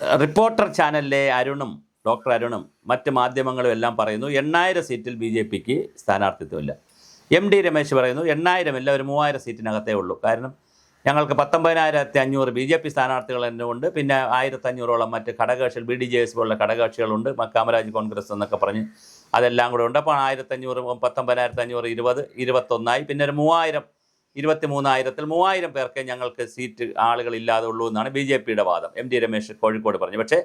Reporter ചാനലിലെ അരുണും doctor അരുണും മറ്റ് മാധ്യമങ്ങളും എല്ലാം പറയുന്നു എണ്ണായിരം സീറ്റിൽ ബി ജെ പിക്ക് സ്ഥാനാർത്ഥിത്വമില്ല. എം ഡി രമേശ് പറയുന്നു എണ്ണായിരമില്ല ഒരു മൂവായിരം സീറ്റിനകത്തേ ഉള്ളൂ. കാരണം ഞങ്ങൾക്ക് പത്തൊമ്പതിനായിരത്തി അഞ്ഞൂറ് ബി ജെ പി സ്ഥാനാർത്ഥികൾ തന്നെ ഉണ്ട് പിന്നെ ആയിരത്തഞ്ഞൂറോളം മറ്റ് ഘടകകക്ഷികൾ ബി ഡി ജെ എസ് പോലുള്ള ഘടകകക്ഷികളുണ്ട് കാമരാജ് കോൺഗ്രസ് എന്നൊക്കെ പറഞ്ഞ് അതെല്ലാം കൂടെ ഉണ്ട്. അപ്പോൾ ആയിരത്തഞ്ഞൂറ് പത്തൊമ്പതിനായിരത്തി അഞ്ഞൂറ് ഇരുപത് ഇരുപത്തൊന്നായി. പിന്നെ ഒരു മൂവായിരം ഇരുപത്തി മൂന്നായിരത്തിൽ മൂവായിരം പേർക്ക് ഞങ്ങൾക്ക് സീറ്റ് ആളുകളില്ലാതെ ഉള്ളൂ എന്നാണ് ബി ജെ പിയുടെ വാദം. എം ഡി രമേശ് കോഴിക്കോട് പറഞ്ഞു. പക്ഷേ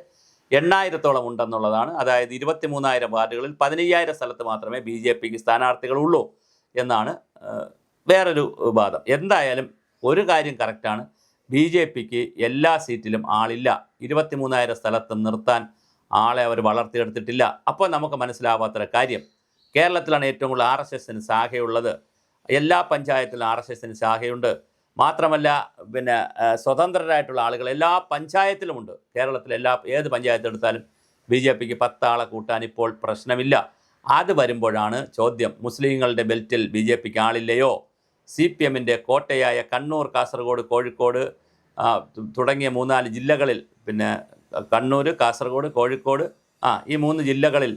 എണ്ണായിരത്തോളം ഉണ്ടെന്നുള്ളതാണ്. അതായത് ഇരുപത്തി മൂന്നായിരം വാർഡുകളിൽ പതിനയ്യായിരം സ്ഥലത്ത് മാത്രമേ ബി ജെ പിക്ക് സ്ഥാനാർത്ഥികളുള്ളൂ എന്നാണ് വേറൊരു വാദം. എന്തായാലും ഒരു കാര്യം കറക്റ്റാണ്. ബി ജെ പിക്ക് എല്ലാ സീറ്റിലും ആളില്ല. ഇരുപത്തി മൂന്നായിരം സ്ഥലത്തും നിർത്താൻ ആളെ അവർ വളർത്തിയെടുത്തിട്ടില്ല. അപ്പോൾ നമുക്ക് മനസ്സിലാവാത്തൊരു കാര്യം. കേരളത്തിലാണ് ഏറ്റവും കൂടുതൽ ആർ എസ് എസിന് ശാഖയുള്ളത് എല്ലാ പഞ്ചായത്തിലും ആർ എസ് എസിന് ശാഖയുണ്ട്. മാത്രമല്ല പിന്നെ സ്വതന്ത്രരായിട്ടുള്ള ആളുകൾ എല്ലാ പഞ്ചായത്തിലുമുണ്ട്. കേരളത്തിലെ എല്ലാ ഏത് പഞ്ചായത്ത് എടുത്താലും ബി ജെ പിക്ക് പത്താളെ കൂട്ടാൻ ഇപ്പോൾ പ്രശ്നമില്ല. അത് വരുമ്പോഴാണ് ചോദ്യം മുസ്ലിങ്ങളുടെ ബെൽറ്റിൽ ബി ജെ പിക്ക് ആളില്ലയോ? സി പി എമ്മിന്റെ കോട്ടയായ കണ്ണൂർ കാസർഗോഡ് കോഴിക്കോട് തുടങ്ങിയ മൂന്നാൽ ജില്ലകളിൽ പിന്നെ കണ്ണൂർ കാസർഗോഡ് കോഴിക്കോട് ആ ഈ മൂന്ന് ജില്ലകളിൽ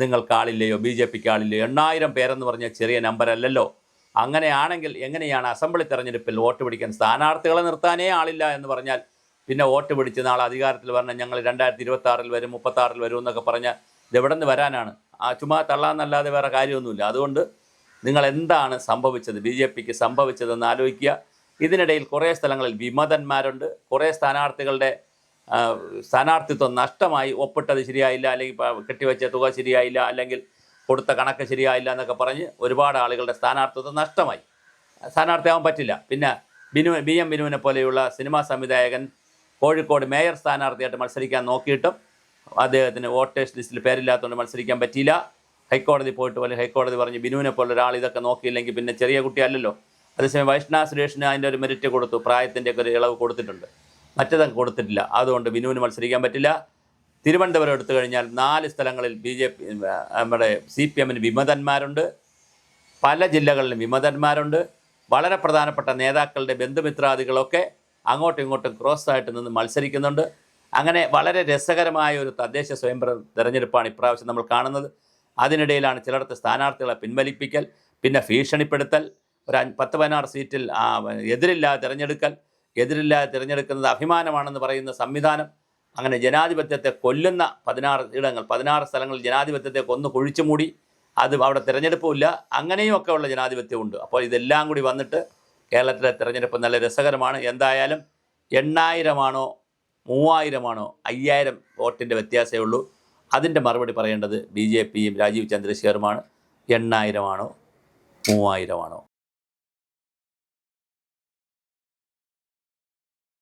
നിങ്ങൾക്ക് ആളില്ലയോ ബി ജെ പിക്ക് ആളില്ലയോ എണ്ണായിരം പേരെന്ന് പറഞ്ഞ ചെറിയ നമ്പർ അല്ലല്ലോ. അങ്ങനെയാണെങ്കിൽ എങ്ങനെയാണ് അസംബ്ലി തെരഞ്ഞെടുപ്പിൽ വോട്ട് പിടിക്കാൻ സ്ഥാനാർത്ഥികളെ നിർത്താനേ ആളില്ല എന്ന് പറഞ്ഞാൽ പിന്നെ വോട്ട് പിടിച്ച് നാളെ അധികാരത്തിൽ പറഞ്ഞാൽ ഞങ്ങൾ രണ്ടായിരത്തി ഇരുപത്തി ആറിൽ വരും മുപ്പത്താറിൽ വരും എന്നൊക്കെ പറഞ്ഞാൽ ഇതെവിടെ നിന്ന് വരാനാണ്? ആ ചുമ്മാ തള്ളാന്നല്ലാതെ വേറെ കാര്യമൊന്നുമില്ല. അതുകൊണ്ട് നിങ്ങൾ എന്താണ് സംഭവിച്ചത്? ബി ജെ പിക്ക് സംഭവിച്ചതെന്ന് ആലോചിക്കുക. ഇതിനിടയിൽ കുറേ സ്ഥലങ്ങളിൽ വിമതന്മാരുണ്ട് കുറേ സ്ഥാനാർത്ഥികളുടെ സ്ഥാനാർത്ഥിത്വം നഷ്ടമായി ഒപ്പിട്ടത് ശരിയായില്ല അല്ലെങ്കിൽ കെട്ടിവെച്ച തുക ശരിയായില്ല അല്ലെങ്കിൽ കൊടുത്ത കണക്ക് ശരിയായില്ല എന്നൊക്കെ പറഞ്ഞ് ഒരുപാട് ആളുകളുടെ സ്ഥാനാർത്ഥിത്വം നഷ്ടമായി. സ്ഥാനാർത്ഥിയാവാൻ പറ്റില്ല. പിന്നെ ബിനു ബി എം ബിനുവിനെ പോലെയുള്ള സിനിമാ സംവിധായകൻ കോഴിക്കോട് മേയർ സ്ഥാനാർത്ഥിയായിട്ട് മത്സരിക്കാൻ നോക്കിയിട്ടും അദ്ദേഹത്തിന് വോട്ടേഴ്സ് ലിസ്റ്റിൽ പേരില്ലാത്തതുകൊണ്ട് മത്സരിക്കാൻ പറ്റിയില്ല. ഹൈക്കോടതി പോയിട്ട് പോലെ ഹൈക്കോടതി പറഞ്ഞ് ബിനുവിനെ പോലെ ഒരാൾ ഇതൊക്കെ നോക്കിയില്ലെങ്കിൽ പിന്നെ ചെറിയ കുട്ടിയല്ലല്ലോ. അതേസമയം വൈഷ്ണവ് സുരേഷിന് അതിന്റെ ഒരു മെറിറ്റ് കൊടുത്തു. പ്രായത്തിന്റെയൊക്കെ ഒരു ഇളവ് കൊടുത്തിട്ടുണ്ട്. മറ്റേതും കൊടുത്തിട്ടില്ല. അതുകൊണ്ട് ബിനുവിന് മത്സരിക്കാൻ പറ്റില്ല. തിരുവനന്തപുരം എടുത്തു കഴിഞ്ഞാൽ നാല് സ്ഥലങ്ങളിൽ ബി ജെ പി നമ്മുടെ സി പി എമ്മിന് വിമതന്മാരുണ്ട്. പല ജില്ലകളിലും വിമതന്മാരുണ്ട്. വളരെ പ്രധാനപ്പെട്ട നേതാക്കളുടെ ബന്ധുമിത്രാദികളൊക്കെ അങ്ങോട്ടും ഇങ്ങോട്ടും ക്രോസ് ആയിട്ട് നിന്ന് മത്സരിക്കുന്നുണ്ട്. അങ്ങനെ വളരെ രസകരമായ ഒരു തദ്ദേശ സ്വയംഭര തെരഞ്ഞെടുപ്പാണ് ഇപ്രാവശ്യം നമ്മൾ കാണുന്നത്. അതിനിടയിലാണ് ചിലയിടത്ത് സ്ഥാനാർത്ഥികളെ പിൻവലിപ്പിക്കൽ പിന്നെ ഭീഷണിപ്പെടുത്തൽ ഒരു പത്ത് പതിനാറ് സീറ്റിൽ എതിരില്ലാതെ തിരഞ്ഞെടുക്കൽ എതിരില്ലാതെ തിരഞ്ഞെടുക്കുന്നത് അഭിമാനമാണെന്ന് പറയുന്ന സംവിധാനം അങ്ങനെ ജനാധിപത്യത്തെ കൊല്ലുന്ന പതിനാറ് ഇടങ്ങൾ പതിനാറ് സ്ഥലങ്ങളിൽ ജനാധിപത്യത്തെ കൊന്നു കുഴിച്ചു മൂടി അത് അവിടെ തിരഞ്ഞെടുപ്പുമില്ല. അങ്ങനെയുമൊക്കെ ഉള്ള ജനാധിപത്യമുണ്ട്. അപ്പോൾ ഇതെല്ലാം കൂടി വന്നിട്ട് കേരളത്തിലെ തിരഞ്ഞെടുപ്പ് നല്ല രസകരമാണ്. എന്തായാലും എണ്ണായിരമാണോ മൂവായിരമാണോ അയ്യായിരം വോട്ടിന്റെ വ്യത്യാസമേ ഉള്ളൂ. അതിന്റെ മറുപടി പറയേണ്ടത് ബി ജെ പിയും രാജീവ് ചന്ദ്രശേഖറുമാണ്. എണ്ണായിരമാണോ മൂവായിരമാണോ?